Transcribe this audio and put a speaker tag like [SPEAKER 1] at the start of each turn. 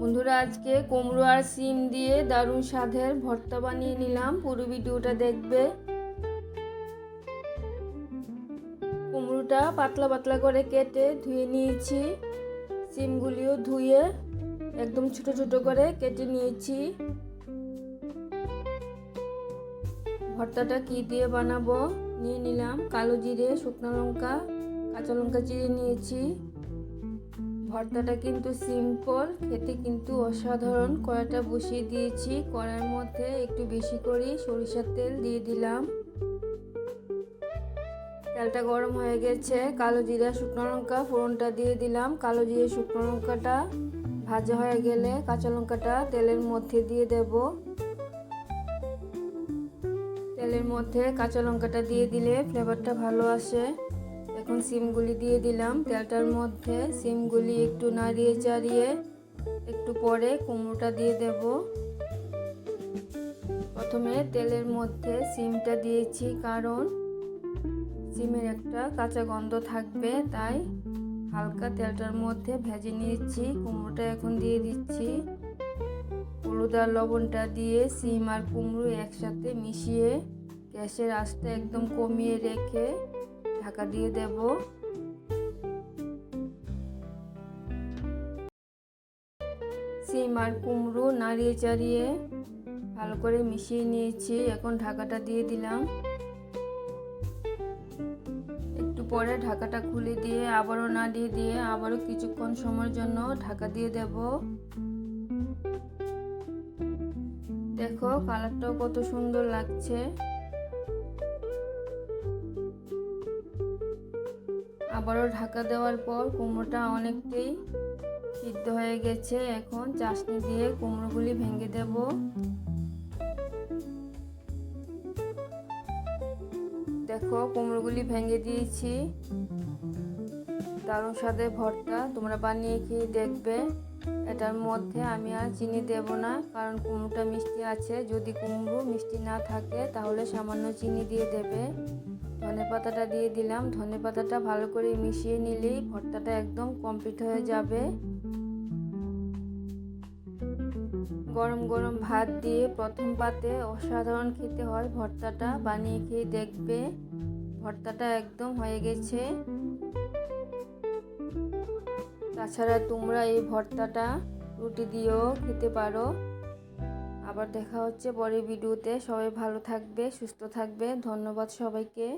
[SPEAKER 1] বন্ধুরা, আজকে কুমড়ো আর সিম দিয়ে দারুণ স্বাদের ভর্তা বানিয়ে নিলাম। পুরো ভিডিওটা দেখবে। কুমড়োটা পাতলা পাতলা করে কেটে ধুয়ে নিয়েছি। সিমগুলিও ধুয়ে একদম ছোট ছোট করে কেটে নিয়েছি। ভর্তাটা কি দিয়ে বানাবো? নিয়ে নিলাম কালো জিরে, শুকনো লঙ্কা, কাঁচা লঙ্কা চিড়ে নিয়েছি। ভর্তাটা কিন্তু সিম্পল খেতে কিন্তু অসাধারণ। কড়াটা বসিয়ে দিয়েছি কড়ার মধ্যে একটু বেশি করে সরিষার তেল দিয়ে দিলাম। তেলটা গরম হয়ে গেছে, কালো জিরা, শুকনো লঙ্কা, ফোড়নটা দিয়ে দিলাম। কালো জিরে, শুকনো লঙ্কাটা ভাজা হয়ে গেলে কাঁচা লঙ্কাটা তেলের মধ্যে দিয়ে দেব। তেলের মধ্যে কাঁচা লঙ্কাটা দিয়ে দিলে ফ্লেভারটা ভালো আসে। এখন সিমগুলি দিয়ে দিলাম। তেলটার মধ্যে সিমগুলি একটু নাড়িয়ে চাড়িয়ে একটু পরে কুমড়োটা দিয়ে দেব। প্রথমে তেলের মধ্যে সিমটা দিয়েছি কারণ সিমের একটা কাঁচা গন্ধ থাকবে, তাই হালকা তেলটার মধ্যে ভেজে নিয়েছি। কুমড়োটা এখন দিয়ে দিচ্ছি। হলুদ আর লবণটা দিয়ে সিম আর কুমড়ো একসাথে মিশিয়ে গ্যাসের আঁচটা একদম কমিয়ে রেখে ঢাকা দিয়ে দেব। সিম আর কুমড়ো নাড়িয়ে চাড়িয়ে ভালো করে মিশিয়ে নিয়েছি। এখন ঢাকাটা দিয়ে দিলাম। একটু পরে ঢাকাটা খুলে দিয়ে আবারও নাড়িয়ে দিয়ে আবারও কিছুক্ষণ সময়ের জন্য ঢাকা দিয়ে দেব। দেখো কালারটাও কত সুন্দর লাগছে। আবারও ঢাকা দেওয়ার পর কুমড়োটা অনেকটাই সিদ্ধ হয়ে গেছে। এখন চাশনি দিয়ে কুমড়োগুলি ভেঙে দেব। দেখো, কুমড়োগুলি ভেঙে দিয়েছি। দারুণ স্বাদের ভর্তা তোমরা বানিয়ে খেয়ে দেখবে। এটার মধ্যে আমি আর চিনি দেব না, কারণ কুমড়োটা মিষ্টি আছে। যদি কুমড়ো মিষ্টি না থাকে, তাহলে সামান্য চিনি দিয়ে দেবে। ধনে পাতাটা দিয়ে দিলাম। ধনে পাতাটা ভালো করে মিশিয়ে নিলেই ভর্তাটা একদম কমপ্লিট হয়ে যাবে। গরম গরম ভাত দিয়ে প্রথম পাতে অসাধারণ খেতে হয় ভর্তাটা। বানিয়ে খেয়ে দেখবে, ভর্তাটা একদম হয়ে গেছে। তাছাড়া তোমরা এই ভর্তাটা রুটি দিয়েও খেতে পারো। আবার দেখা হচ্ছে পরের ভিডিওতে। সবাই ভালো থাকবে, সুস্থ থাকবে। ধন্যবাদ সবাইকে।